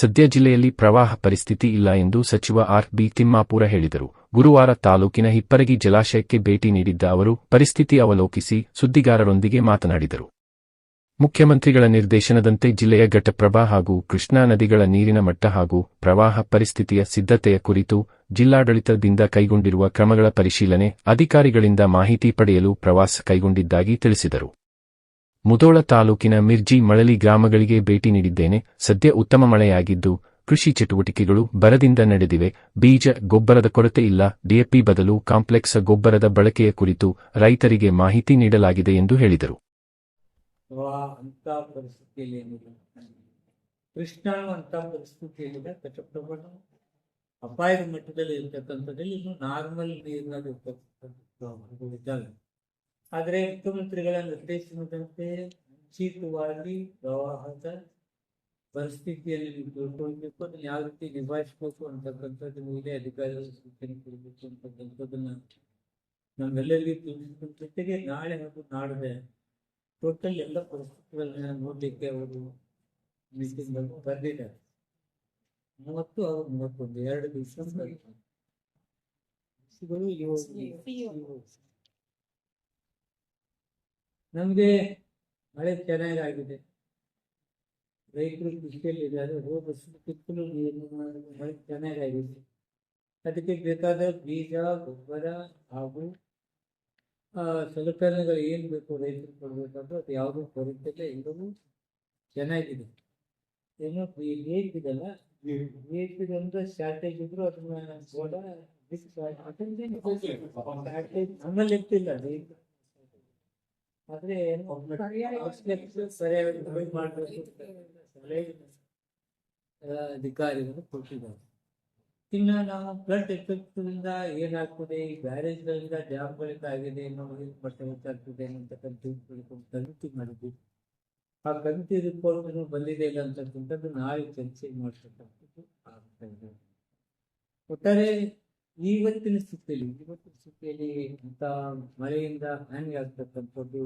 ಸದ್ಯ ಜಿಲ್ಲೆಯಲ್ಲಿ ಪ್ರವಾಹ ಪರಿಸ್ಥಿತಿ ಇಲ್ಲ ಎಂದು ಸಚಿವ ಆರ್. ಬಿ. ತಿಮ್ಮಾಪುರ ಹೇಳಿದರು. ಗುರುವಾರ ತಾಲೂಕಿನ ಹಿಪ್ಪರಗಿ ಜಲಾಶಯಕ್ಕೆ ಭೇಟಿ ನೀಡಿದ್ದ ಅವರು, ಪರಿಸ್ಥಿತಿ ಅವಲೋಕಿಸಿ ಸುದ್ದಿಗಾರರೊಂದಿಗೆ ಮಾತನಾಡಿದರು. ಮುಖ್ಯಮಂತ್ರಿಗಳ ನಿರ್ದೇಶನದಂತೆ ಜಿಲ್ಲೆಯ ಘಟಪ್ರಭಾ ಹಾಗೂ ಕೃಷ್ಣಾ ನದಿಗಳ ನೀರಿನ ಮಟ್ಟ ಹಾಗೂ ಪ್ರವಾಹ ಪರಿಸ್ಥಿತಿಯ ಸಿದ್ಧತೆಯ ಕುರಿತು ಜಿಲ್ಲಾಡಳಿತದಿಂದ ಕೈಗೊಂಡಿರುವ ಕ್ರಮಗಳ ಪರಿಶೀಲನೆ ಅಧಿಕಾರಿಗಳಿಂದ ಮಾಹಿತಿ ಪಡೆಯಲು ಪ್ರವಾಸ ಕೈಗೊಂಡಿದ್ದಾಗಿ ತಿಳಿಸಿದರು. ಮುಧೋಳ ತಾಲೂಕಿನ ಮಿರ್ಜಿ ಮಳಲಿ ಗ್ರಾಮಗಳಿಗೆ ಭೇಟಿ ನೀಡಿದ್ದೇನೆ. ಸದ್ಯ ಉತ್ತಮ ಮಳೆಯಾಗಿದ್ದು, ಕೃಷಿ ಚಟುವಟಿಕೆಗಳು ಬರದಿಂದ ನಡೆದಿವೆ. ಬೀಜ, ಗೊಬ್ಬರದ ಕೊರತೆ ಇಲ್ಲ. ಡಿಎಪಿ ಬದಲು ಕಾಂಪ್ಲೆಕ್ಸ್ ಗೊಬ್ಬರದ ಬಳಕೆಯ ಕುರಿತು ರೈತರಿಗೆ ಮಾಹಿತಿ ನೀಡಲಾಗಿದೆ ಎಂದು ಹೇಳಿದರು. ಅಪಾಯದ ಮಟ್ಟದಲ್ಲಿ ಇರ್ತಕ್ಕಂಥದ್ದು ಇನ್ನು ನಾರ್ಮಲ್ ನೀರಿನಲ್ಲಿ ಆದರೆ ಮುಖ್ಯಮಂತ್ರಿಗಳ ನಿರ್ದೇಶನದಂತೆ ಮುಂಚಿತವಾಗಿ ಪ್ರವಾಹದ ಪರಿಸ್ಥಿತಿಯಲ್ಲಿ ತಿಳ್ಕೊಳ್ಬೇಕು, ಅದನ್ನು ಯಾವ ರೀತಿ ನಿಭಾಯಿಸ್ಬೇಕು ಅಂತಕ್ಕಂಥದ್ದು ಮೇಲೆ ಅಧಿಕಾರಿಗಳ ಸೂಚನೆ ಕೊಡಬೇಕು ಅಂತಕ್ಕಂಥದ್ದನ್ನ ನಮ್ಮೆಲ್ಲರಿಗೂ ತಿಳಿಸಿದ ಜೊತೆಗೆ ನಾಳೆ ಹಾಗೂ ನಾಡಿದೆ ಟೋಟಲ್ ಎಲ್ಲ ಪರಿಸ್ಥಿತಿಗಳನ್ನ ನೋಡಲಿಕ್ಕೆ ಅವರು ಮೀಟಿಂಗ್ ಬಂದಿದ್ದಾರೆ ಮೂವತ್ತು ಹಾಗೂ ಮೂವತ್ತೊಂದು, ಎರಡು ದಿವಸ ನಮ್ಗೆ ಮಳೆ ಚೆನ್ನಾಗಾಗಿದೆ. ರೈತರು ಕೃಷಿಯಲ್ಲಿ ಇದ್ದಾರೆ. ಹೋದ ಕಿತ್ತಲು ನೀರು ಮಳೆ ಚೆನ್ನಾಗಾಗಿದೆ. ಅದಕ್ಕೆ ಬೇಕಾದ ಬೀಜ ಗೊಬ್ಬರ ಹಾಗೂ ಆ, ಸಲಕರಣೆಗಳು ಏನು ಬೇಕು ರೈತರು ಕೊಡಬೇಕಂದ್ರೆ ಅದು ಯಾವುದೂ ಕೊರತೆ ಇಲ್ಲ ಎಲ್ಲವೂ ಚೆನ್ನಾಗಿದೆ. ಏನು ಈ ಇದೆಲ್ಲ ರೇಟ್ ಅಂದ್ರೆ ಶಾರ್ಟೇಜ್ ಇದ್ರು ಅದನ್ನ ಕೂಡ ಶಾರ್ಟೇಜ್ ನಮ್ಮಲ್ಲಿ ಇರ್ತಿಲ್ಲ rate. ಆದ್ರೆ ಅಧಿಕಾರಿಗಳು ಕೊಟ್ಟಿದ್ದಾರೆ. ಇನ್ನು ನಾವು ಫ್ಲಡ್ ಎಫೆಕ್ಟ್ರಿಂದ ಏನಾಗ್ತದೆ? ಈ ಬ್ಯಾರೇಜ್ಗಳಿಂದ ಡ್ಯಾಮ್ಗಳಿಂದ ಆಗಿದೆ ನಮಗೆ ಬಟ್ಟೆ ಹೆಚ್ಚಾಗ್ತದೆ ಅಂತಕ್ಕಂಥ ಮಾಡಿದ್ವಿ. ಆ ಕಮಿಟಿ ರಿಪೋರ್ಟ್ ಬಂದಿದೆ ಇಲ್ಲ ಅಂತಕ್ಕಂಥದ್ದು ನಾಳೆ ಚರ್ಚೆ ಮಾಡ್ತಕ್ಕಂಥದ್ದು ಆಗ್ತಾ ಇದೆ. ಒಟ್ಟಾರೆ ಇವತ್ತಿನ ಸ್ಥಿತಿಯಲ್ಲಿ ಇವತ್ತಿನ ಸ್ಥಿತಿಯಲ್ಲಿ ಇಂಥ ಮಳೆಯಿಂದ ಹಾನಿ ಆಗ್ತಕ್ಕಂಥದ್ದು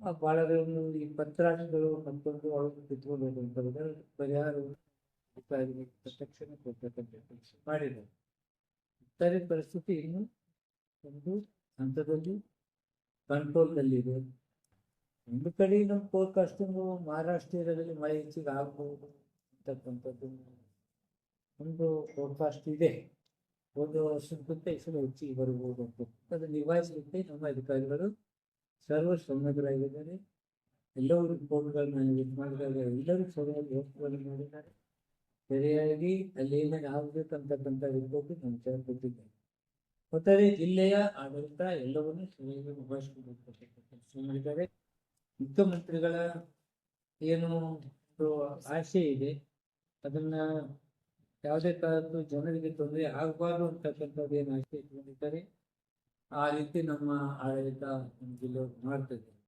ಬಹಳ ಬಾಳಗಳನ್ನು ಈ ಪತ್ರಾಶಗಳು ಮತ್ತೊಂದು ಅವರು ಕಿತ್ಕೊಂಡು ಅಧಿಕಾರಿಗಳಿಗೆ ತಕ್ಷಣ ಕೊಡ್ತಕ್ಕಂಥ ಮಾಡಿದ್ದಾರೆ. ಇತರೆ ಪರಿಸ್ಥಿತಿ ಇನ್ನು ಒಂದು ಹಂತದಲ್ಲಿ ಕಂಟ್ರೋಲ್ನಲ್ಲಿದೆ ಒಂದು ಕಡೆ ನಮ್ಮ ಫೋರ್ಕಾಸ್ಟಿಂಗು ಮಹಾರಾಷ್ಟ್ರದಲ್ಲಿ ಮಳೆ ಹೆಚ್ಚಿಗೆ ಆಗ್ಬೋದು ಅಂತಕ್ಕಂಥದ್ದು ಒಂದು ಫೋರ್ಕಾಸ್ಟ್ ಇದೆ. ಒಂದು ವರ್ಷಕ್ಕಿಂತ ಹೆಸರು ಹೆಚ್ಚಿಗೆ ಬರಬಹುದು ಅಂತ ಅದನ್ನು ನಿಭಾಯಿಸಲಿಕ್ಕೆ ನಮ್ಮ ಅಧಿಕಾರಿಗಳು ಸರ್ವ ಶ್ರಮದರಾಗಿದ್ದಾರೆ ಎಲ್ಲರೂ ರಿಪೋರ್ಟ್ಗಳನ್ನ ಇದು ಮಾಡಿದಾಗ ಎಲ್ಲರೂ ಸರಿಯಾಗಿ ವ್ಯವಸ್ಥೆಗಳನ್ನು ಮಾಡಿದ್ದಾರೆ. ಸರಿಯಾಗಿ ಅಲ್ಲಿ ಏನಾಗಿ ಆಗ್ಬೇಕಂತಕ್ಕಂಥ ನಮ್ಮ ಸರ್ ಕೊಟ್ಟಿದ್ದಾರೆ ಒಟ್ಟಾರೆ ಜಿಲ್ಲೆಯ ಆಡಳಿತ ಎಲ್ಲವನ್ನೂ ಸರಿಯಾಗಿ ನಿಭಾಯಿಸಿಕೊಂಡು ಮಾಡಿದ್ದಾರೆ. ಮುಖ್ಯಮಂತ್ರಿಗಳ ಏನು ಆಸೆ ಇದೆ, ಅದನ್ನ ಯಾವುದೇ ತರದ್ದು ಜನರಿಗೆ ತೊಂದರೆ ಆಗಬಾರ್ದು ಅಂತಕ್ಕಂಥದ್ದು ಏನು ಇಟ್ಕೊಂಡಿದ್ದಾರೆ? ಆ ರೀತಿ ನಮ್ಮ ಆಡಳಿತ ಜಿಲ್ಲೆ ಮಾಡ್ತದೆ